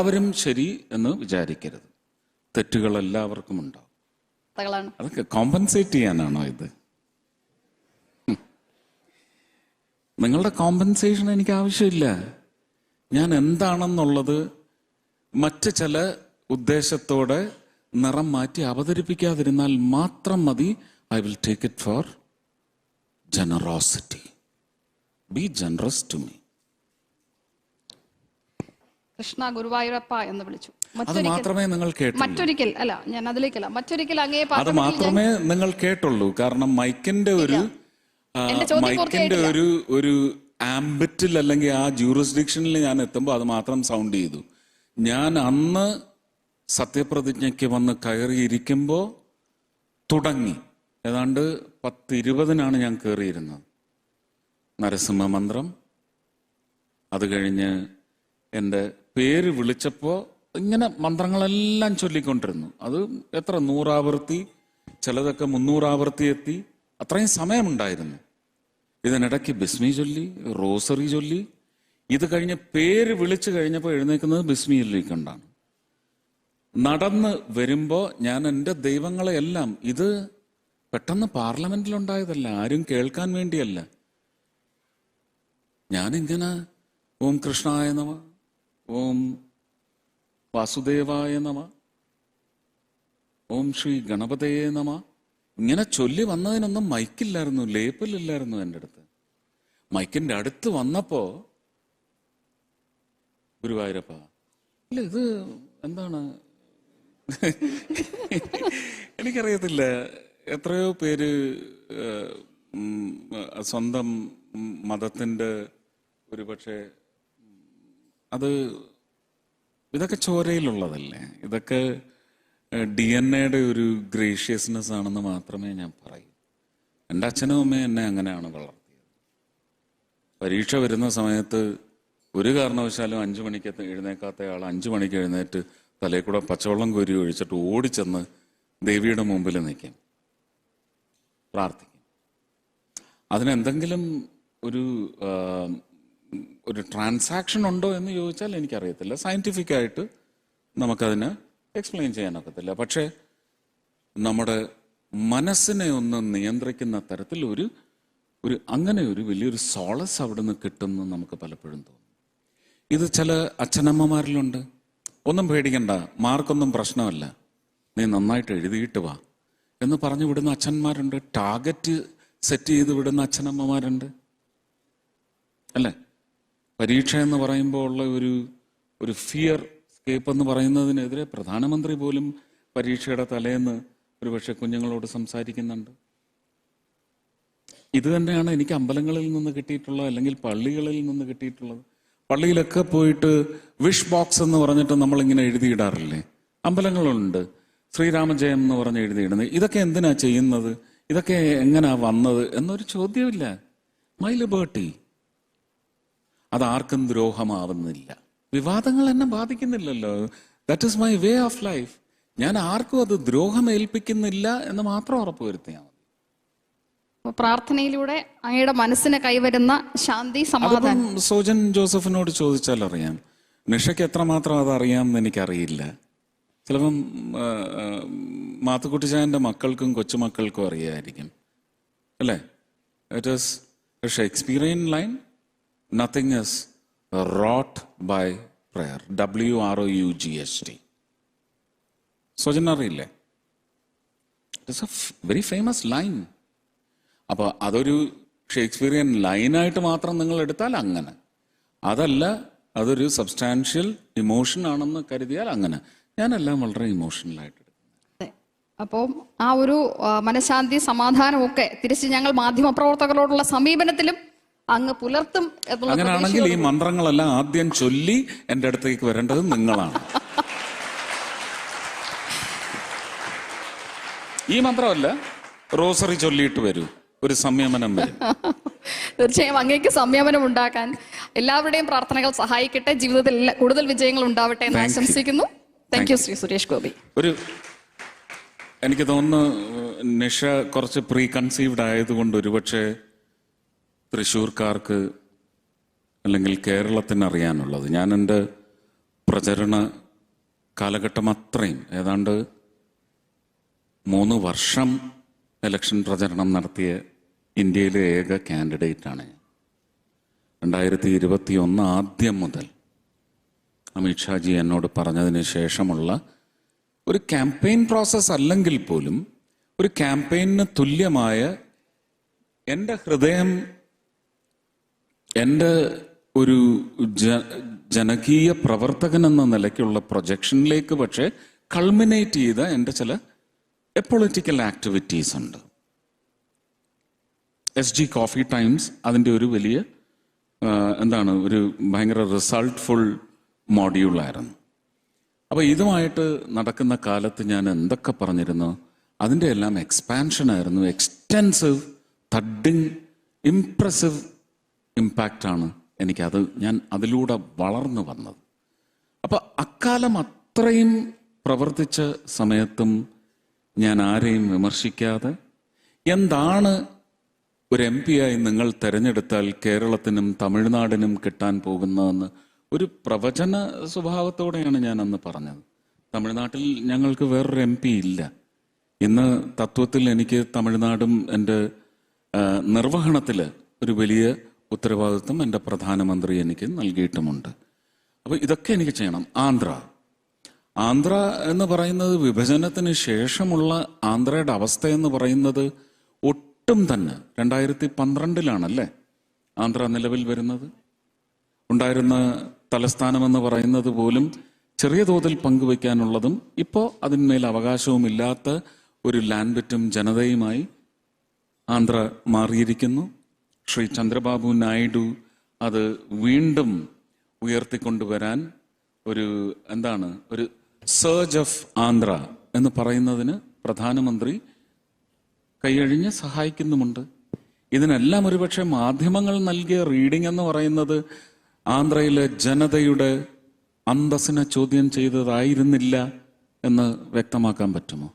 എല്ലാവരും ശരി എന്ന് വിചാരിക്കരുത്. തെറ്റുകൾ എല്ലാവർക്കും ഉണ്ടാവും. അതൊക്കെ കോമ്പൻസേറ്റ് ചെയ്യാനാണോ ഇത്. നിങ്ങളുടെ കോമ്പൻസേഷൻ എനിക്ക് ആവശ്യമില്ല. ഞാൻ എന്താണെന്നുള്ളത് മറ്റ് ചില ഉദ്ദേശത്തോടെ നിറം മാറ്റി അവതരിപ്പിക്കാതിരുന്നാൽ മാത്രം മതി. I will take it for generosity be generous to me Krishna ഗുരുവായൂരപ്പ എന്ന് വിളിച്ചു. മറ്റൊരിക്കൽ മാത്രമേ നിങ്ങൾ മറ്റൊരിക്കൽ അല്ല ഞാൻ അതിലേക്കല്ല. മറ്റൊരിക്കൽ അങ്ങേ അത് മാത്രമേ നിങ്ങൾ കേട്ടുള്ളൂ. കാരണം മൈക്കിന്റെ ഒരു മൈക്കിന്റെ ഒരു ഒരു ആംബിറ്റിൽ അല്ലെങ്കിൽ ആ ജൂറിസ്ഡിക്ഷനിൽ ഞാൻ എത്തുമ്പോൾ അത് മാത്രം സൗണ്ട് ചെയ്തു. ഞാൻ അന്ന് സത്യപ്രതിജ്ഞയ്ക്ക് വന്ന് കയറിയിരിക്കുമ്പോൾ തുടങ്ങി. ഏതാണ്ട് പത്തിരുപതിനാണ് ഞാൻ കയറിയിരുന്നത് നരസിംഹ മന്ത്രം അത് കഴിഞ്ഞ് എന്റെ പേര് വിളിച്ചപ്പോൾ ഇങ്ങനെ മന്ത്രങ്ങളെല്ലാം ചൊല്ലിക്കൊണ്ടിരുന്നു. അത് എത്ര? നൂറാവൃത്തി ചിലതൊക്കെ മുന്നൂറാവൃത്തി എത്തി. അത്രയും സമയമുണ്ടായിരുന്നു. ഇതിനിടയ്ക്ക് ബിസ്മി ചൊല്ലി റോസറി ചൊല്ലി. ഇത് കഴിഞ്ഞ് പേര് വിളിച്ചു കഴിഞ്ഞപ്പോൾ എഴുന്നേക്കുന്നത് ബിസ്മി ചൊല്ലിക്കൊണ്ടാണ് നടന്ന് വരുമ്പോൾ ഞാൻ എന്റെ ദൈവങ്ങളെയെല്ലാം ഇത് പെട്ടെന്ന് പാർലമെന്റിലുണ്ടായതല്ല ആരും കേൾക്കാൻ വേണ്ടിയല്ല. ഞാനിങ്ങനെ ഓം കൃഷ്ണായ നമ ഓം വാസുദേവായ നമ. ഓം ശ്രീ ഗണപതയെ നമ. ഇങ്ങനെ ചൊല്ലി വന്നതിനൊന്നും മൈക്കില്ലായിരുന്നു ലേപ്പിലില്ലായിരുന്നു എന്റെ അടുത്ത്. മൈക്കിന്റെ അടുത്ത് വന്നപ്പോ ഗുരുവായൂരപ്പ. ഇല്ല ഇത് എന്താണ്? എനിക്കറിയത്തില്ല എത്രയോ പേര് സ്വന്തം മതത്തിന്റെ ഒരു പക്ഷേ അത് ഇതൊക്കെ ചോരയിലുള്ളതല്ലേ? ഇതൊക്കെ ഡി എൻ എയുടെ ഒരു ഗ്രേഷ്യസ്നെസ് ആണെന്ന് മാത്രമേ ഞാൻ പറയൂ. എന്റെ അച്ഛനും അമ്മയും എന്നെ അങ്ങനെയാണ് വളർത്തിയത്. പരീക്ഷ വരുന്ന സമയത്ത് ഒരു കാരണവശാലും അഞ്ചു മണിക്ക് എഴുന്നേക്കാത്ത ആൾ അഞ്ചു മണിക്ക് എഴുന്നേറ്റ് തലയിൽ കൂടെ പച്ചവെള്ളം കോരി ഒഴിച്ചിട്ട് ഓടിച്ചെന്ന് ദേവിയുടെ മുമ്പിൽ നിൽക്കും. പ്രാർത്ഥിക്കും. അതിനെന്തെങ്കിലും ഒരു ഒരു ട്രാൻസാക്ഷൻ ഉണ്ടോ എന്ന് ചോദിച്ചാൽ എനിക്കറിയത്തില്ല. സയന്റിഫിക് ആയിട്ട് നമുക്കതിന് എക്സ്പ്ലെയിൻ ചെയ്യാനൊക്കത്തില്ല പക്ഷേ നമ്മുടെ മനസ്സിനെ ഒന്ന് നിയന്ത്രിക്കുന്ന തരത്തിൽ ഒരു ഒരു അങ്ങനെ ഒരു വലിയൊരു സോളസ് അവിടെ നിന്ന് കിട്ടുമെന്ന് നമുക്ക് പലപ്പോഴും തോന്നും. ഇത് ചില അച്ഛനമ്മമാരിലുണ്ട്. ഒന്നും പേടിക്കണ്ട. മാർക്കൊന്നും പ്രശ്നമല്ല. നീ നന്നായിട്ട് എഴുതിയിട്ട് വാ എന്ന് പറഞ്ഞു വിടുന്ന അച്ഛന്മാരുണ്ട്. ടാർഗറ്റ് സെറ്റ് ചെയ്ത് വിടുന്ന അച്ഛനമ്മമാരുണ്ട്. അല്ലേ? പരീക്ഷ എന്ന് പറയുമ്പോൾ ഉള്ള ഒരു ഒരു ഫിയർ സ്കേപ്പ് എന്ന് പറയുന്നതിനെതിരെ പ്രധാനമന്ത്രി പോലും പരീക്ഷയുടെ തലേന്ന് ഒരുപക്ഷെ കുഞ്ഞുങ്ങളോട് സംസാരിക്കുന്നുണ്ട്. ഇത് തന്നെയാണ് എനിക്ക് അമ്പലങ്ങളിൽ നിന്ന് കിട്ടിയിട്ടുള്ളത് അല്ലെങ്കിൽ പള്ളികളിൽ നിന്ന് കിട്ടിയിട്ടുള്ളത്. പള്ളിയിലൊക്കെ പോയിട്ട് വിഷ് ബോക്സ് എന്ന് പറഞ്ഞിട്ട് നമ്മൾ നമ്മളിങ്ങനെ എഴുതിയിടാറില്ലേ? അമ്പലങ്ങളുണ്ട്. ശ്രീരാമജയം എന്ന് പറഞ്ഞ് എഴുതിയിടുന്നത്. ഇതൊക്കെ എന്തിനാ ചെയ്യുന്നത്? ഇതൊക്കെ എങ്ങനാ വന്നത് എന്നൊരു ചോദ്യമില്ല. മൈ ലിബേർട്ടി അത് ആർക്കും ദ്രോഹമാവുന്നില്ല. വിവാദങ്ങൾ എന്നെ ബാധിക്കുന്നില്ലല്ലോ. That is my way of life ഞാൻ ആർക്കും അത് ദ്രോഹം ഏൽപ്പിക്കുന്നില്ല എന്ന് മാത്രം ഉറപ്പുവരുത്തിയാൽ മതി. പ്രാർത്ഥനയിലൂടെ അങ്ങയുടെ മനസ്സിന് കൈവരുന്ന ശാന്തി സമാധാനം. സോജൻ ജോസഫിനോട് ചോദിച്ചാൽ അറിയാം. നിഷയ്ക്ക് എത്രമാത്രം അത് അറിയാമെന്ന് എനിക്കറിയില്ല. ചിലപ്പം മാത്തുക്കുട്ടിച്ചാന്റെ മക്കൾക്കും കൊച്ചുമക്കൾക്കും അറിയായിരിക്കും. അല്ലേ? It is Shakespearean line nothing is rot by prayer W R O U G S T സ്വജന അറിയില്ലേ it's a very famous line അപ്പോൾ അതൊരു ഷേക്സ്പീരിയൻ ലൈനായിട്ട് മാത്രം നിങ്ങൾ എടുത്താൽ അങ്ങനെ. അതല്ല അതൊരു സബ്സ്റ്റാൻഷ്യൽ ഇമോഷൻ ആണെന്ന് കരുതിയാൽ അങ്ങനെ. ഞാനെല്ലാം വളരെ ഇമോഷണലായിട്ട്. അപ്പോൾ ആ ഒരു മനഃശാന്തി സമാധാനം ഒക്കെ തിരിച്ച് ഞങ്ങൾ മാധ്യമപ്രവർത്തകരോടുള്ള സമീപനത്തിലും അങ്ങ് പുലർത്തും അങ്ങനെയാണെങ്കിൽ ഈ മന്ത്രങ്ങളെല്ലാം ആദ്യം ചൊല്ലി എന്റെ അടുത്തേക്ക് വരേണ്ടത് നിങ്ങളാണ്. ഈ മന്ത്രമല്ല റോസറി ചൊല്ലിയിട്ട് വരൂ. ഒരു സംയമനം വരും. തീർച്ചയായും അങ്ങേക്ക് സംയമനം ഉണ്ടാക്കാൻ എല്ലാവരുടെയും പ്രാർത്ഥനകൾ സഹായിക്കട്ടെ. ജീവിതത്തിൽ കൂടുതൽ വിജയങ്ങൾ ഉണ്ടാവട്ടെ എന്ന് ആശംസിക്കുന്നു. Thank you Shri Suresh Gopi. ഒരു എനിക്ക് തോന്നുന്നു നിഷ കുറച്ച് പ്രീ കൺസീവ്ഡ് ആയതുകൊണ്ട് ഒരുപക്ഷെ തൃശ്ശൂർക്കാർക്ക് അല്ലെങ്കിൽ കേരളത്തിന് അറിയാനുള്ളത് ഞാൻ എന്റെ പ്രചരണ കാലഘട്ടം അത്രയും. ഏതാണ്ട് മൂന്ന് വർഷം ഇലക്ഷൻ പ്രചരണം നടത്തിയ ഇന്ത്യയിലെ ഏക കാൻഡിഡേറ്റാണ് രണ്ടായിരത്തി ഇരുപത്തി ഒന്ന് ആദ്യം മുതൽ അമിത്ഷാജി എന്നോട് പറഞ്ഞതിന് ശേഷമുള്ള ഒരു ക്യാമ്പയിൻ പ്രോസസ്സ് അല്ലെങ്കിൽ പോലും ഒരു ക്യാമ്പയിന് തുല്യമായ എന്റെ ഹൃദയം എന്റെ ഒരു ജനകീയ പ്രവർത്തകൻ എന്ന നിലയ്ക്കുള്ള പ്രൊജക്ഷനിലേക്ക് പക്ഷേ കൾമിനേറ്റ് ചെയ്ത എന്റെ ചില പൊളിറ്റിക്കൽ ആക്ടിവിറ്റീസ് ഉണ്ട്. എസ് ജി കോഫി ടൈംസ് അതിന്റെ ഒരു വലിയ എന്താണ് ഒരു ഭയങ്കര റിസൾട്ട്ഫുൾ മോഡ്യൂളായിരുന്നു അപ്പോൾ ഇതുമായിട്ട് നടക്കുന്ന കാലത്ത് ഞാൻ എന്തൊക്കെ പറഞ്ഞിരുന്നു? അതിന്റെ എല്ലാം എക്സ്പാൻഷനായിരുന്നു എക്സ്റ്റെൻസീവ് തഡിങ് ഇംപ്രസീവ് ഇമ്പാക്റ്റാണ് എനിക്കത് ഞാൻ അതിലൂടെ വളർന്നു വന്നത്. അപ്പോൾ അക്കാലം അത്രയും പ്രവർത്തിച്ച സമയത്തും ഞാൻ ആരെയും വിമർശിക്കാതെ എന്താണ് ഒരു എം പി ആയി നിങ്ങൾ തെരഞ്ഞെടുത്താൽ കേരളത്തിനും തമിഴ്നാടിനും കിട്ടാൻ പോകുന്നതെന്ന് ഒരു പ്രവചന സ്വഭാവത്തോടെയാണ് ഞാൻ അന്ന് പറഞ്ഞത്. തമിഴ്നാട്ടിൽ ഞങ്ങൾക്ക് വേറൊരു എം പി ഇല്ല. ഇന്ന് തത്വത്തിൽ എനിക്ക് തമിഴ്നാടും എന്റെ നിർവഹണത്തിൽ ഒരു വലിയ ഉത്തരവാദിത്വം എന്റെ പ്രധാനമന്ത്രി എനിക്ക് നൽകിയിട്ടുമുണ്ട്. അപ്പോൾ ഇതൊക്കെ എനിക്ക് ചെയ്യണം. ആന്ധ്ര. ആന്ധ്ര എന്ന് പറയുന്നത് വിഭജനത്തിന് ശേഷമുള്ള ആന്ധ്രയുടെ അവസ്ഥ എന്ന് പറയുന്നത് ഒട്ടും തന്നെ രണ്ടായിരത്തി പന്ത്രണ്ടിലാണല്ലേ ആന്ധ്ര നിലവിൽ വരുന്നത്? ഉണ്ടായിരുന്ന തലസ്ഥാനം എന്ന് പറയുന്നത് പോലും ചെറിയ തോതിൽ പങ്കുവയ്ക്കാനുള്ളതും ഇപ്പോൾ അതിന്മേൽ അവകാശവും ഇല്ലാത്ത ഒരു ലാൻഡ്ബറ്റും ജനതയുമായി ആന്ധ്ര മാറിയിരിക്കുന്നു. ശ്രീ ചന്ദ്രബാബു നായിഡു അത് വീണ്ടും ഉയർത്തിക്കൊണ്ടുവരാൻ ഒരു എന്താണ് ഒരു സർജ് ഓഫ് ആന്ധ്ര എന്ന് പറയുന്നതിന് പ്രധാനമന്ത്രി കൈയഴിഞ്ഞ് സഹായിക്കുന്നുമുണ്ട്. ഇതിനെല്ലാം ഒരുപക്ഷെ മാധ്യമങ്ങൾ നൽകിയ റീഡിംഗ് എന്ന് പറയുന്നത് ആന്ധ്രയിലെ ജനതയുടെ അന്തസ്സിനെ ചോദ്യം ചെയ്തതായിരുന്നില്ല എന്ന് വ്യക്തമാക്കാൻ പറ്റുമോ?